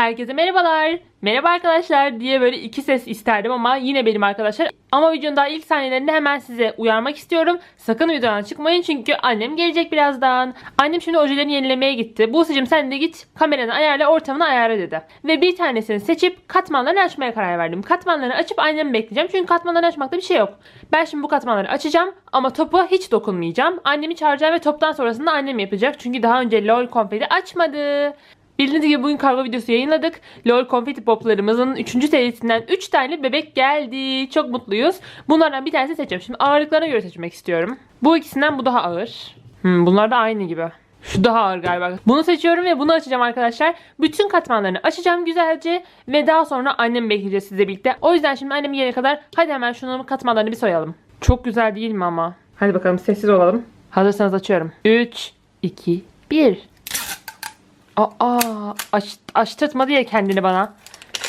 Herkese merhabalar. Merhaba arkadaşlar diye böyle iki ses isterdim ama yine benim arkadaşlar. Ama videonun daha ilk saniyelerinde hemen size uyarmak istiyorum. Sakın videodan çıkmayın çünkü annem gelecek birazdan. Annem şimdi ojelerini yenilemeye gitti. Buse'cim sen de git kameranı ayarla ortamını ayarla dedi. Ve bir tanesini seçip katmanlarını açmaya karar verdim. Katmanlarını açıp annemi bekleyeceğim. Çünkü katmanlarını açmakta bir şey yok. Ben şimdi bu katmanları açacağım ama topa hiç dokunmayacağım. Annemi çağıracağım ve toptan sonrasında annem yapacak. Çünkü daha önce LOL konfeti açmadı. Bildiğiniz gibi bugün kargo videosu yayınladık. LOL Confetti Pop'larımızın 3. serisinden 3 tane bebek geldi. Çok mutluyuz. Bunlardan bir tanesini seçeceğim. Şimdi ağırlıklarına göre seçmek istiyorum. Bu ikisinden bu daha ağır. Hmm, bunlar da aynı gibi. Şu daha ağır galiba. Bunu seçiyorum ve bunu açacağım arkadaşlar. Bütün katmanlarını açacağım güzelce. Ve daha sonra annemi bekleyeceğiz sizle birlikte. O yüzden şimdi annem gelene kadar hadi hemen şunun katmanlarını bir soyalım. Çok güzel değil mi ama? Hadi bakalım sessiz olalım. Hazırsanız açıyorum. 3, 2, 1. Aa, aç, açtırtmadı ya kendini bana.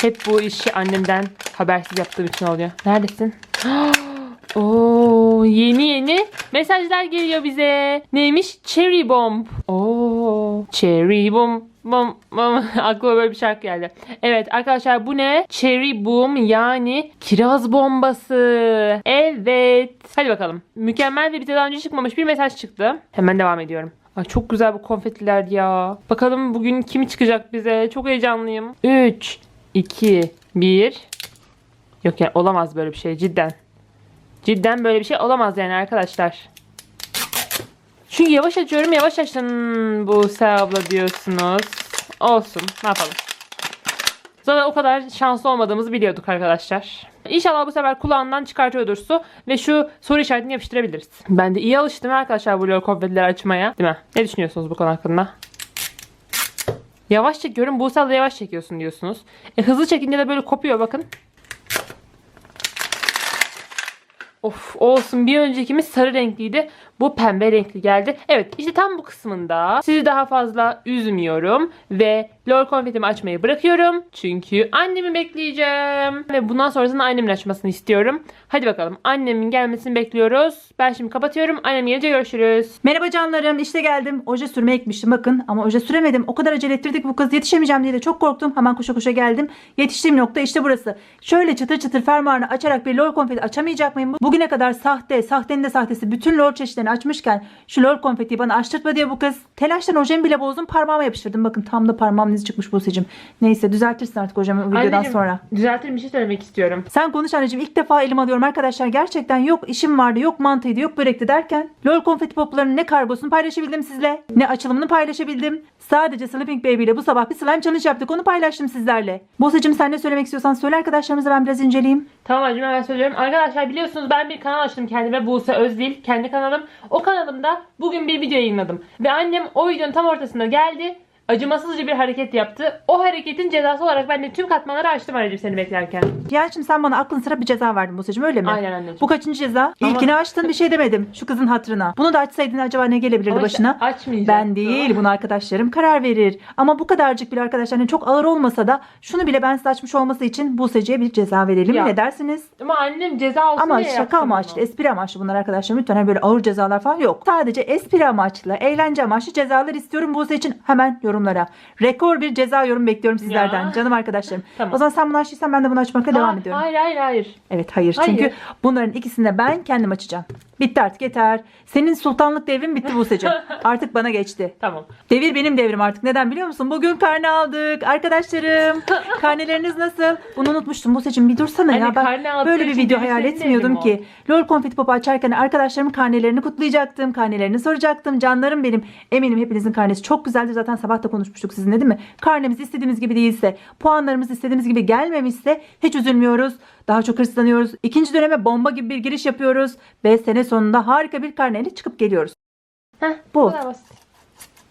Hep bu işi annemden habersiz yaptığım için oluyor. Neredesin? Oo, yeni yeni mesajlar geliyor bize. Neymiş? Cherry Bomb. Oo, Cherry Bomb. Bom, bom. Aklıma böyle bir şarkı geldi. Evet arkadaşlar bu ne? Cherry Boom yani kiraz bombası. Evet. Hadi bakalım. Mükemmel ve bize daha önce çıkmamış bir mesaj çıktı. Hemen devam ediyorum. Ay çok güzel bu konfetiler ya. Bakalım bugün kimi çıkacak bize. Çok heyecanlıyım. 3, 2, 1. Yok yani olamaz böyle bir şey cidden. Cidden böyle bir şey olamaz yani arkadaşlar. Çünkü yavaş açıyorum yavaş açın bu abla diyorsunuz. Olsun ne yapalım. Zaten o kadar şanslı olmadığımızı biliyorduk arkadaşlar. İnşallah bu sefer kulağından çıkartıyordur su ve şu soru işaretini yapıştırabiliriz. Ben de iyi alıştım arkadaşlar bu lol konfetileri açmaya. Değil mi? Ne düşünüyorsunuz bu konu hakkında? Yavaş çekiyorum. Buse abla yavaş çekiyorsun diyorsunuz. E, hızlı çekince de böyle kopuyor bakın. Of olsun bir öncekimiz sarı renkliydi. Bu pembe renkli geldi. Evet işte tam bu kısmında sizi daha fazla üzmüyorum. Ve lol konfetimi açmayı bırakıyorum. Çünkü annemi bekleyeceğim. Ve bundan sonrasında annemin açmasını istiyorum. Hadi bakalım annemin gelmesini bekliyoruz. Ben şimdi kapatıyorum. Annem gelince görüşürüz. Merhaba canlarım işte geldim. Oje sürmeye gitmiştim bakın ama oje süremedim. O kadar acele ettirdik bu kız yetişemeyeceğim diye de çok korktum. Hemen koşa koşa geldim. Yetiştiğim nokta işte burası. Şöyle çıtır çıtır fermuarını açarak bir lol konfeti açamayacak mıyım? Bugüne kadar sahte, sahtenin de sahtesi bütün lol çeşitlerini açmışken şu lol konfetiyi bana açtırtma diye bu kız. Telaştan ojemi bile bozdum parmağıma yapıştırdım. Bakın tam da parmağımın izi çıkmış Buse'cim. Neyse düzeltirsin artık ojemi videodan Anneciğim, sonra. Düzeltir bir şey söylemek istiyorum. Sen konuş anneciğim ilk defa elim alıyorum arkadaşlar gerçekten yok işim vardı yok mantıydı yok börekti derken LOL konfeti poplarının ne kargosunu paylaşabildim sizle ne açılımını paylaşabildim. Sadece Sleeping Baby ile bu sabah bir slime challenge yaptık onu paylaştım sizlerle. Buse'cim sen ne söylemek istiyorsan söyle arkadaşlarımıza ben biraz inceleyeyim. Tamam Acım hemen söylüyorum. Arkadaşlar biliyorsunuz ben bir kanal açtım kendime. Buse Özdil. Kendi kanalım. O kanalımda bugün bir video yayınladım. Ve annem o videonun tam ortasında geldi. Acımasızca bir hareket yaptı. O hareketin cezası olarak ben de tüm katmanları açtım anneciğim seni beklerken. Yani şimdi sen bana aklın sıra bir ceza verdin Buse'cim öyle mi? Aynen anneciğim. Bu kaçıncı ceza? Ama- İlkini açtın bir şey demedim şu kızın hatırına. Bunu da açsaydın acaba ne gelebilirdi Ama işte başına? açmayacağım. Ben değil bunu arkadaşlarım karar verir. Ama bu kadarcık bile arkadaşlar çok ağır olmasa da şunu bile ben size açmış olması için Buse'ciye bir ceza verelim. Ya. Ne dersiniz? Ama annem ceza olsun Ama diye şaka yaptım amaçlı, bunu. espri amaçlı bunlar arkadaşlar. Lütfen hani böyle ağır cezalar falan yok. Sadece espri amaçlı, eğlence amaçlı cezalar istiyorum Buse için hemen yorumlara. Rekor bir ceza yorum bekliyorum sizlerden Ya. canım arkadaşlarım. Tamam. O zaman sen bunu açtıysan ben de bunu açmakla devam Ha, ediyorum. Hayır hayır hayır. Evet hayır. Hayır. Çünkü bunların ikisini de ben kendim açacağım. Bitti artık yeter. Senin sultanlık devrin bitti Buse'cim. artık bana geçti. Tamam. Devir benim devrim artık. Neden biliyor musun? Bugün karne aldık. Arkadaşlarım karneleriniz nasıl? Bunu unutmuştum. Buse'cim bir dursana Anne, ya. Ben aldığı böyle bir için video devir hayal senin etmiyordum devrin ki. LOL Confetti Pop açarken arkadaşlarımın karnelerini kutlayacaktım. Karnelerini soracaktım. Canlarım benim. Eminim hepinizin karnesi çok güzeldi. Zaten sabah da konuşmuştuk sizinle değil mi? Karnemiz istediğimiz gibi değilse, puanlarımız istediğimiz gibi gelmemişse hiç üzülmüyoruz. Daha çok hırslanıyoruz. İkinci döneme bomba gibi bir giriş yapıyoruz. Ve sene sonunda harika bir karneyle çıkıp geliyoruz. Heh, Bu. kadar basit.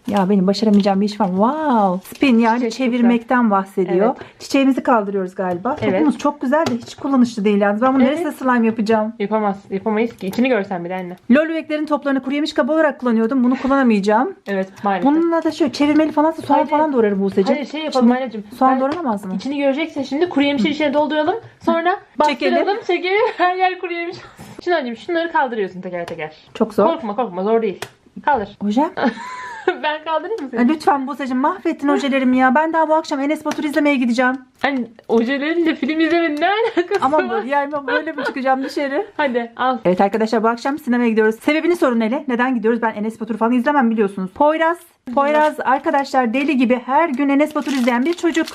Ya benim başaramayacağım bir iş var. Wow. Spin yani Çiçek çevirmekten bahsediyor. Çiçeğimizi kaldırıyoruz galiba. Evet. Topumuz çok güzel de hiç kullanışlı değil yalnız. Ben bunu Evet. neresinde slime yapacağım? Yapamaz. Yapamayız ki. İçini görsen bile anne. Lol bebeklerin toplarını kuru yemiş kabı olarak kullanıyordum. Bunu kullanamayacağım. Evet maalesef. Bununla da şöyle çevirmeli falansa soğan Hayır. falan doğrarım Buse'cim. Hadi şey yapalım anneciğim. Soğan Ben- doğranamaz mı? İçini göreceksin şimdi. Kuru yemişleri içine dolduralım. Sonra Çekelim. bastıralım. Çekelim. Her yer kuru yemiş. Şimdi anneciğim şunları kaldırıyorsun teker teker. Çok zor. Korkma korkma zor değil. Kaldır. Hocam ben kaldırayım mı seni? Lütfen Buse'cim mahvettin ojelerimi ya. Ben daha bu akşam Enes Batur izlemeye gideceğim. Hani ojelerinle film izlemenin ne alakası Ama var? yani böyle mi çıkacağım dışarı? Hadi al. Evet arkadaşlar bu akşam sinemaya gidiyoruz. Sebebini sorun hele. Neden gidiyoruz? Ben Enes Batur falan izlemem biliyorsunuz. Poyraz. Poyraz arkadaşlar deli gibi her gün Enes Batur izleyen bir çocuk.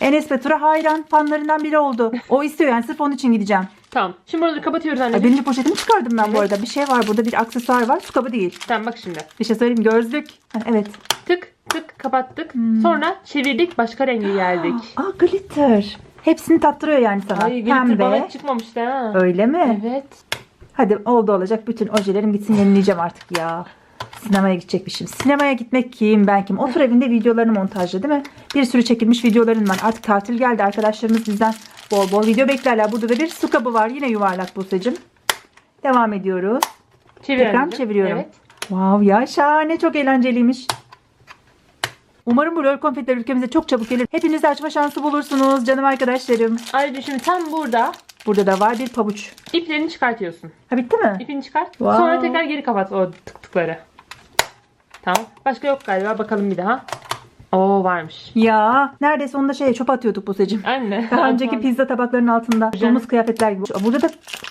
Enes Batur'a hayran fanlarından biri oldu. O istiyor yani sırf onun için gideceğim. Tamam. Şimdi buraları kapatıyoruz Ay, anneciğim. birinci poşetimi çıkardım ben bu arada. Bir şey var burada bir aksesuar var. Su kabı değil. Tamam bak şimdi. Bir şey söyleyeyim gözlük. Ha, evet. Tık tık kapattık. Hmm. Sonra çevirdik başka renge geldik. Aa glitter. Hepsini tattırıyor yani sana. Ay glitter bana hiç çıkmamıştı ha. Öyle mi? Evet. Hadi oldu olacak. Bütün ojelerim gitsin yenileyeceğim artık ya. Sinemaya gidecekmişim. Sinemaya gitmek kim ben kim? Otur evinde videolarını montajla değil mi? Bir sürü çekilmiş videoların var. Artık tatil geldi. Arkadaşlarımız bizden bol bol video beklerler. Burada da bir su kabı var. Yine yuvarlak Buse'cim. Devam ediyoruz. Çevir Tekrar mı anneciğim. çeviriyorum? Evet. Wow ya şahane çok eğlenceliymiş. Umarım bu lol konfetler ülkemize çok çabuk gelir. Hepiniz açma şansı bulursunuz canım arkadaşlarım. Ayrıca şimdi tam burada Burada da var bir pabuç. iplerini çıkartıyorsun. Ha bitti mi? İpini çıkart. Wow. Sonra tekrar geri kapat o tık tıkları. Tamam. Başka yok galiba. Bakalım bir daha. Oo varmış. Ya neredeyse onu da şeye çöp atıyorduk Buse'cim. Anne. Daha önceki pizza tabaklarının altında. Domuz kıyafetler gibi. Burada da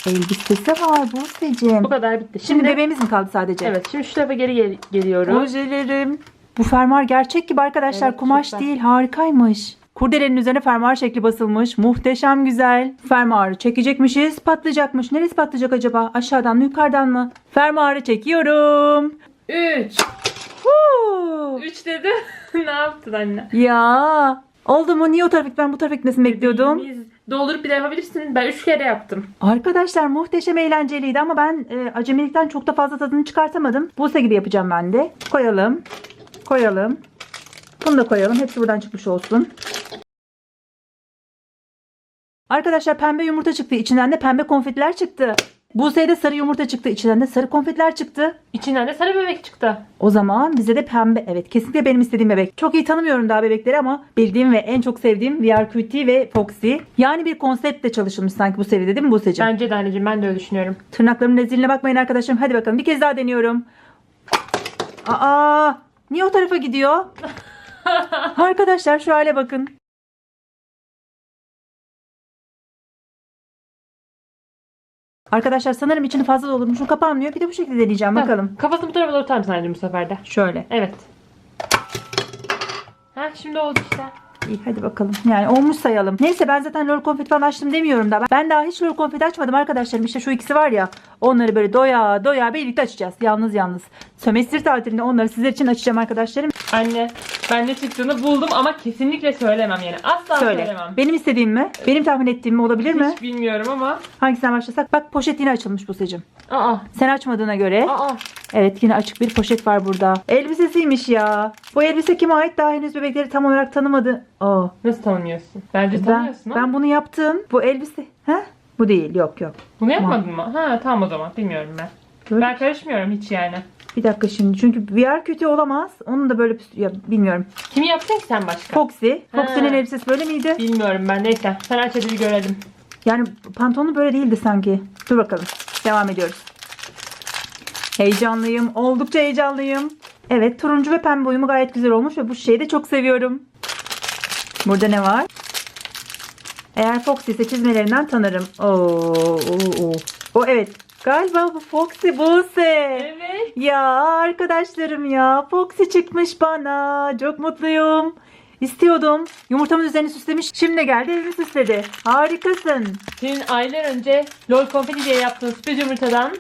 elbisesi var Buse'cim. Bu kadar bitti. Şimdi Şimdi, bebeğimiz mi kaldı sadece? evet şimdi şu tarafa geri gel- geliyorum. Ojelerim. Bu fermuar gerçek gibi arkadaşlar. Evet, Kumaş değil harikaymış. Kurdelenin üzerine fermuar şekli basılmış. Muhteşem güzel. Fermuarı çekecekmişiz. Patlayacakmış. Neresi patlayacak acaba? Aşağıdan mı yukarıdan mı? Fermuarı çekiyorum. 3. Huu. 3 dedi. ne yaptın anne? Ya. Oldu mu? Niye o tarafa ben bu tarafa gitmesini bekliyordum? Biz doldurup bir daha yapabilirsin. Ben 3 kere yaptım. Arkadaşlar muhteşem eğlenceliydi ama ben e, acemilikten çok da fazla tadını çıkartamadım. Buse gibi yapacağım ben de. Koyalım. Koyalım. Bunu da koyalım. Hepsi buradan çıkmış olsun. Arkadaşlar pembe yumurta çıktı. İçinden de pembe konfetiler çıktı. Buse'ye de sarı yumurta çıktı. İçinden de sarı konfetiler çıktı. İçinden de sarı bebek çıktı. O zaman bize de pembe. Evet kesinlikle benim istediğim bebek. Çok iyi tanımıyorum daha bebekleri ama bildiğim ve en çok sevdiğim VRQT ve Foxy. Yani bir konseptle çalışılmış sanki bu seviyede değil mi Buse'ciğim? Bence de anneciğim ben de öyle düşünüyorum. Tırnaklarımın rezilliğine bakmayın arkadaşlarım. Hadi bakalım bir kez daha deniyorum. Aa, niye o tarafa gidiyor? arkadaşlar şu hale bakın. Arkadaşlar sanırım içini fazla doldurmuşum. Kapanmıyor. Bir de bu şekilde deneyeceğim. Bakalım. Kafasını bu tarafa doğru mısın anneciğim bu sefer de? Şöyle. Evet. Ha şimdi oldu işte. İyi hadi bakalım. Yani olmuş sayalım. Neyse ben zaten lol konfeti falan açtım demiyorum da. Ben daha hiç lol konfeti açmadım arkadaşlarım. İşte şu ikisi var ya. Onları böyle doya doya birlikte açacağız. Yalnız yalnız. Sömestr tatilinde onları sizler için açacağım arkadaşlarım. Anne ben ne çıktığını buldum ama kesinlikle söylemem yani. Asla Söyle. söylemem. Benim istediğim mi? Benim tahmin ettiğim mi olabilir mi? Hiç bilmiyorum ama. Hangisinden başlasak? Bak poşet yine açılmış bu seçim. Aa. Sen açmadığına göre. Aa. Evet yine açık bir poşet var burada. Elbisesiymiş ya. Bu elbise kime ait daha henüz bebekleri tam olarak tanımadı. Aa. Nasıl tanımıyorsun? Bence Ben, tanıyorsun ama. ben bunu yaptım. Bu elbise. Ha? Bu değil. Yok yok. Bunu yapmadın mı? Ha tamam o zaman. Bilmiyorum ben. Böyle- Ben karışmıyorum hiç yani. Bir dakika şimdi. Çünkü VR kötü olamaz. Onun da böyle bir- ya, bilmiyorum. Kimi yaptın ki sen başka? Foxy. Foxy'nin Ha. elbisesi böyle miydi? Bilmiyorum ben neyse. Sen aç hadi bir görelim. Yani pantolonu böyle değildi sanki. Dur bakalım. Devam ediyoruz. Heyecanlıyım. Oldukça heyecanlıyım. Evet turuncu ve pembe uyumu gayet güzel olmuş ve bu şeyi de çok seviyorum. Burada ne var? Eğer Foxy ise çizmelerinden tanırım. Oo, oo, oo. O evet. Galiba bu Foxy Buse. Evet. Ya arkadaşlarım ya Foxy çıkmış bana. Çok mutluyum. İstiyordum. Yumurtamın üzerini süslemiş. Şimdi geldi evimi süsledi. Harikasın. Senin aylar önce LOL konfeti diye yaptığın sürpriz yumurtadan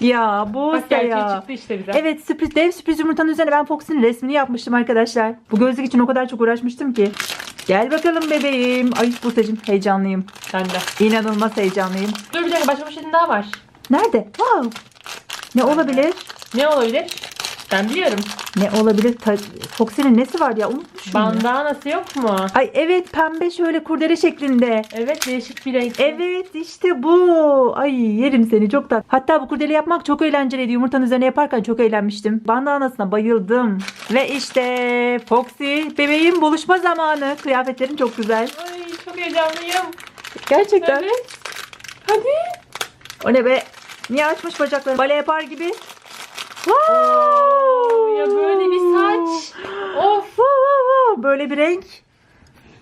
Ya bu bak gerçeği ya. çıktı işte bize. Evet sürpriz dev sürpriz yumurtanın üzerine ben Fox'un resmini yapmıştım arkadaşlar. Bu gözlük için o kadar çok uğraşmıştım ki. Gel bakalım bebeğim. Ay Buse'cim heyecanlıyım. Ben de. İnanılmaz heyecanlıyım. Dur bir dakika başka bir şeyin daha var. Nerede? Wow. Ne olabilir? Ne olabilir? Ben biliyorum. Ne olabilir? Ta- Foxy'nin nesi var ya? Unutmuşum. ya. Bandanası yok mu? Ay evet pembe şöyle kurdele şeklinde. Evet değişik bir renk. Evet işte bu. Ay yerim seni çok da. Hatta bu kurdele yapmak çok eğlenceliydi. Yumurtanın üzerine yaparken çok eğlenmiştim. Bandanasına bayıldım. Ve işte Foxy bebeğim buluşma zamanı. Kıyafetlerin çok güzel. Ay çok heyecanlıyım. Gerçekten. Evet. Hadi. O ne be? Niye açmış bacaklarını? Bale yapar gibi. Wow ya böyle bir saç. Of. Böyle bir renk.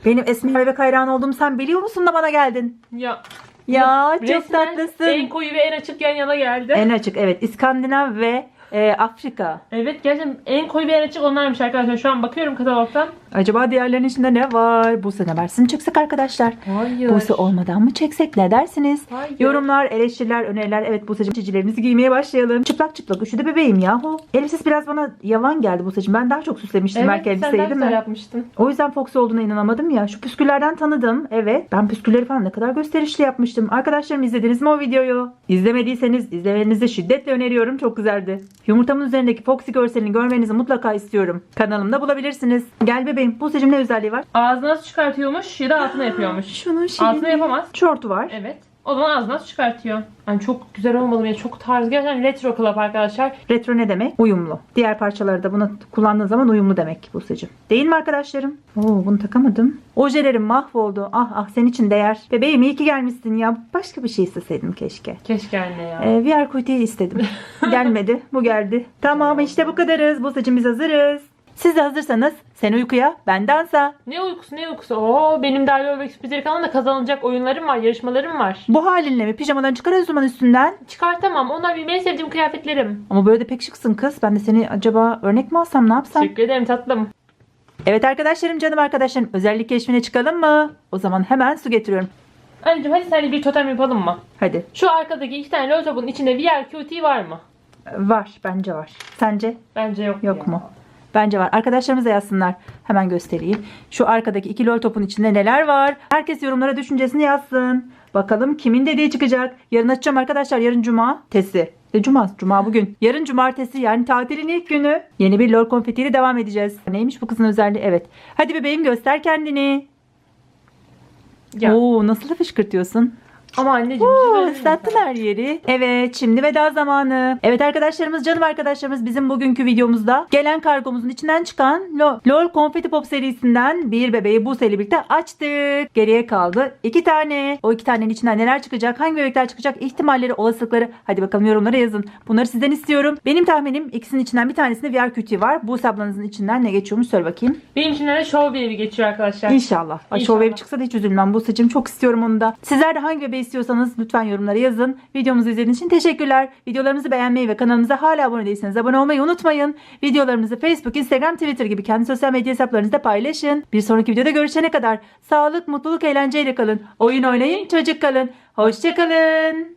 Benim Esmi bebek hayran olduğumu sen biliyor musun da bana geldin? Ya ya çok tatlısın. En koyu ve en açık yan yana geldi. En açık evet. İskandinav ve e, Afrika. Evet gerçekten en koyu ve en açık onlarmış arkadaşlar. Şu an bakıyorum katalogdan. Acaba diğerlerinin içinde ne var? Bu sene versini çıksak arkadaşlar. Hayır. Buse olmadan mı çeksek ne dersiniz? Hayır. Yorumlar, eleştiriler, öneriler. Evet Buse'cim çizicilerimizi giymeye başlayalım. Çıplak çıplak üşüdü bebeğim yahu. Elbisesi biraz bana yavan geldi Buse'cim. Ben daha çok süslemiştim Evet belki sen elbiseyi daha değil mi? yapmıştın. O yüzden Fox olduğuna inanamadım ya. Şu püsküllerden tanıdım. Evet. Ben püskülleri falan ne kadar gösterişli yapmıştım. Arkadaşlarım izlediniz mi o videoyu? İzlemediyseniz izlemenizi şiddetle öneriyorum. Çok güzeldi. Yumurtamın üzerindeki Foxy görselini görmenizi mutlaka istiyorum. Kanalımda bulabilirsiniz. Gel bebeğim. Buse'cim ne özelliği var? Ağzına nasıl çıkartıyormuş ya da altına yapıyormuş. Şunun Altına yapamaz. Şortu var. Evet. O zaman ağzına nasıl çıkartıyor? Yani çok güzel olmalı mı? Çok tarz. Gerçekten retro club arkadaşlar. Retro ne demek? Uyumlu. Diğer parçaları da bunu kullandığın zaman uyumlu demek Buse'cim. Değil mi arkadaşlarım? Oo bunu takamadım. Ojelerim mahvoldu. Ah ah senin için değer. Bebeğim iyi ki gelmişsin ya. Başka bir şey isteseydim keşke. Keşke anne ya. Ee, VR kuytuyu istedim. Gelmedi. Bu geldi. Tamam işte bu kadarız. Buse'cim biz hazırız. Siz de hazırsanız sen uykuya ben dansa. Ne uykusu ne uykusu. Oo benim Derya Öbek Sürprizleri kanalında kazanılacak oyunlarım var, yarışmalarım var. Bu halinle mi? Pijamalarını çıkar o zaman üstünden. Çıkartamam. Onlar benim en sevdiğim kıyafetlerim. Ama böyle de pek şıksın kız. Ben de seni acaba örnek mi alsam ne yapsam? Teşekkür ederim tatlım. Evet arkadaşlarım canım arkadaşlarım özellik keşfine çıkalım mı? O zaman hemen su getiriyorum. Anneciğim hadi seninle bir totem yapalım mı? Hadi. Şu arkadaki iki tane loltopun içinde VR QT var mı? Var bence var. Sence? Bence yok. Yok ya. mu? Bence var. Arkadaşlarımız da yazsınlar. Hemen göstereyim. Şu arkadaki iki lol topun içinde neler var? Herkes yorumlara düşüncesini yazsın. Bakalım kimin dediği çıkacak. Yarın açacağım arkadaşlar. Yarın cuma. Tesi. De cuma. Cuma bugün. Yarın cumartesi yani tatilin ilk günü. Yeni bir lol konfetiyle devam edeceğiz. Neymiş bu kızın özelliği? Evet. Hadi bebeğim göster kendini. Ya. Oo nasıl da fışkırtıyorsun? Ama anneciğim. Oo, her yeri. Evet şimdi veda zamanı. Evet arkadaşlarımız canım arkadaşlarımız bizim bugünkü videomuzda gelen kargomuzun içinden çıkan LOL, Confetti Pop serisinden bir bebeği bu ile birlikte açtık. Geriye kaldı iki tane. O iki tanenin içinden neler çıkacak? Hangi bebekler çıkacak? ihtimalleri, olasılıkları. Hadi bakalım yorumlara yazın. Bunları sizden istiyorum. Benim tahminim ikisinin içinden bir tanesinde VR kütüğü var. Bu ablanızın içinden ne geçiyormuş söyle bakayım. Benim için de show baby geçiyor arkadaşlar. İnşallah. İnşallah. Show Wave çıksa da hiç üzülmem. Bu saçım çok istiyorum onu da. Sizler de hangi bebeği istiyorsanız lütfen yorumlara yazın. Videomuzu izlediğiniz için teşekkürler. Videolarımızı beğenmeyi ve kanalımıza hala abone değilseniz abone olmayı unutmayın. Videolarımızı Facebook, Instagram, Twitter gibi kendi sosyal medya hesaplarınızda paylaşın. Bir sonraki videoda görüşene kadar sağlık, mutluluk, eğlenceyle kalın. Oyun oynayın, çocuk kalın. Hoşçakalın.